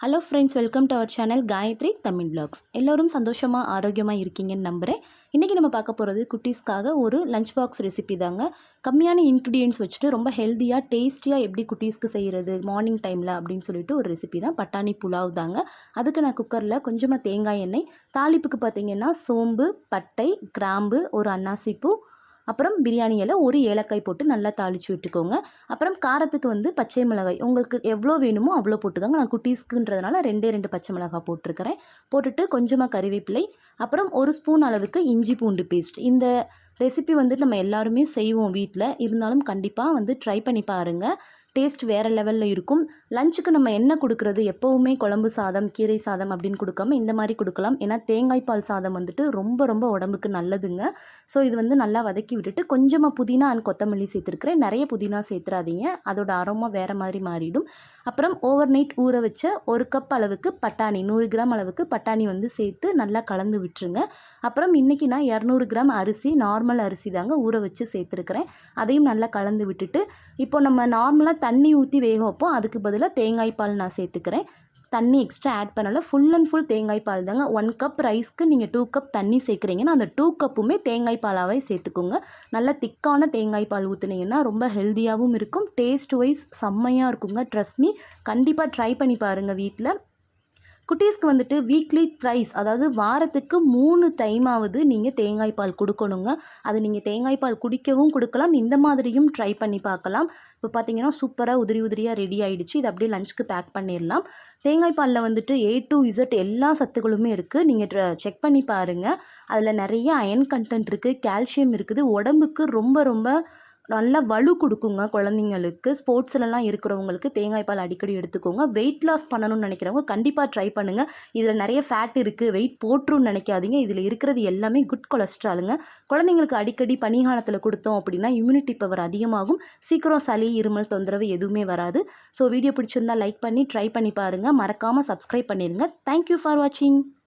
Hello friends welcome to our channel Gayathri Tamil vlogs எல்லோரும் சந்தோஷமாக ஆரோக்கியமாக இருக்கீங்கன்னு நம்புகிறேன் இன்றைக்கி நம்ம பார்க்க போகிறது குட்டீஸ்க்காக ஒரு லஞ்ச் பாக்ஸ் ரெசிபி தாங்க. கம்மியான இன்க்ரீடியன்ஸ் வச்சுட்டு ரொம்ப ஹெல்த்தியாக டேஸ்டியாக எப்படி குட்டீஸ்க்கு செய்கிறது மார்னிங் டைமில் அப்படின்னு சொல்லிட்டு ஒரு ரெசிபி தான். பட்டாணி புலாவ் தாங்க. அதுக்கு நான் குக்கரில் கொஞ்சமாக தேங்காய் எண்ணெய் தாளிப்புக்கு பார்த்தீங்கன்னா சோம்பு பட்டை கிராம்பு ஒரு அன்னாசிப்பூ அப்புறம் பிரியாணி இலை ஒரு ஏலக்காய் போட்டு நல்லா தாளித்து விட்டுக்கோங்க. அப்புறம் காரத்துக்கு வந்து பச்சை மிளகாய். உங்களுக்கு எவ்வளோ வேணுமோ அவ்வளோ போட்டுக்கோங்க. நான் குட்டீஸ்க்குன்றதுனால ரெண்டே ரெண்டு பச்சை மிளகாய் போட்டிருக்கிறேன். போட்டுட்டு கொஞ்சமாக கறிவேப்பிலை அப்புறம் ஒரு ஸ்பூன் அளவுக்கு இஞ்சி பூண்டு பேஸ்ட். இந்த ரெசிபி வந்துட்டு நம்ம எல்லாருமே செய்வோம் வீட்டில் இருந்தாலும் கண்டிப்பாக வந்து ட்ரை பண்ணி பாருங்கள் டேஸ்ட் வேறு லெவலில் இருக்கும். லஞ்சுக்கு நம்ம என்ன கொடுக்குறது? எப்போவுமே குழம்பு சாதம் கீரை சாதம் அப்படின்னு கொடுக்காம இந்த மாதிரி கொடுக்கலாம். ஏன்னா தேங்காய் பால் சாதம் வந்துட்டு ரொம்ப ரொம்ப உடம்புக்கு நல்லதுங்க. ஸோ இது வந்து நல்லா வதக்கி விட்டுட்டு கொஞ்சமாக புதினா அண்ட் கொத்தமல்லி சேர்த்துருக்குறேன். நிறைய புதினா சேர்த்துறாதீங்க அதோட அரோமா வேறு மாதிரி மாறிடும். அப்புறம் ஓவர் நைட் ஊற வச்ச ஒரு கப் அளவுக்கு பட்டாணி நூறு கிராம் அளவுக்கு பட்டாணி வந்து சேர்த்து நல்லா கலந்து விட்டுருங்க. அப்புறம் இன்றைக்கி நான் இரநூறு கிராம் அரிசி நார்மல் அரிசி தாங்க ஊற வச்சு சேர்த்துருக்குறேன். அதையும் நல்லா கலந்து விட்டுட்டு இப்போ நம்ம நார்மலாக தண்ணி ஊற்றி வேக வைப்போம் அதுக்கு பதிலாக தேங்காய் பால் நான் சேர்த்துக்கிறேன். தண்ணி எக்ஸ்ட்ரா ஆட் பண்ணல. ஃபுல் அண்ட் ஃபுல் தேங்காய் பால் தாங்க. ஒன் கப் ரைஸ்க்கு நீங்கள் டூ கப் தண்ணி சேர்க்குறீங்கன்னா அந்த டூ கப்புமே தேங்காய் பாலாகவே சேர்த்துக்கோங்க. நல்லா திக்கான தேங்காய் பால் ஊற்றுனீங்கன்னா ரொம்ப ஹெல்த்தியாகவும் இருக்கும். டேஸ்ட் வைஸ் செம்மையாக இருக்குங்க. ட்ரஸ்ட் மீ கண்டிப்பாக ட்ரை பண்ணி பாருங்கள் வீட்டில் குட்டீஸ்க்கு வந்துட்டு வீக்லி த்ரைஸ் அதாவது வாரத்துக்கு மூணு டைமாவது நீங்கள் தேங்காய் பால் கொடுக்கணுங்க. அது நீங்கள் தேங்காய் பால் குடிக்கவும் கொடுக்கலாம். இந்த மாதிரியும் ட்ரை பண்ணி பார்க்கலாம். இப்போ பார்த்தீங்கன்னா சூப்பராக உதிரி உதிரியாக ரெடி ஆகிடுச்சு இது அப்படியே லஞ்சுக்கு பேக் பண்ணிடலாம். தேங்காய் பாலில் வந்துட்டு ஏ டு இசட் எல்லா சத்துக்களுமே இருக்குது நீங்கள் செக் பண்ணி பாருங்கள் அதில் நிறைய அயன் கண்டென்ட் இருக்குது கால்சியம் இருக்குது. உடம்புக்கு ரொம்ப ரொம்ப நல்லா வலு கொடுக்குங்க குழந்தைங்களுக்கு. ஸ்போர்ட்ஸ்லலாம் இருக்கிறவங்களுக்கு தேங்காய் பால் அடிக்கடி எடுத்துக்கோங்க. வெயிட் லாஸ் பண்ணணும்னு நினைக்கிறவங்க கண்டிப்பாக ட்ரை பண்ணுங்கள் இதில் நிறைய ஃபேட் இருக்குது வெயிட் போட்டுருன்னு நினைக்காதீங்க. இதில் இருக்கிறது எல்லாமே குட் கொலஸ்ட்ராலுங்க குழந்தைங்களுக்கு அடிக்கடி பனிகாலத்தில் கொடுத்தோம் அப்படின்னா இம்யூனிட்டி பவர் அதிகமாகும். சீக்கிரம் சளி இருமல் தொந்தரவு எதுவுமே வராது. ஸோ வீடியோ பிடிச்சிருந்தால் லைக் பண்ணி ட்ரை பண்ணி பாருங்கள் மறக்காமல் சப்ஸ்கிரைப் பண்ணிடுங்க தேங்க்யூ ஃபார் வாட்சிங்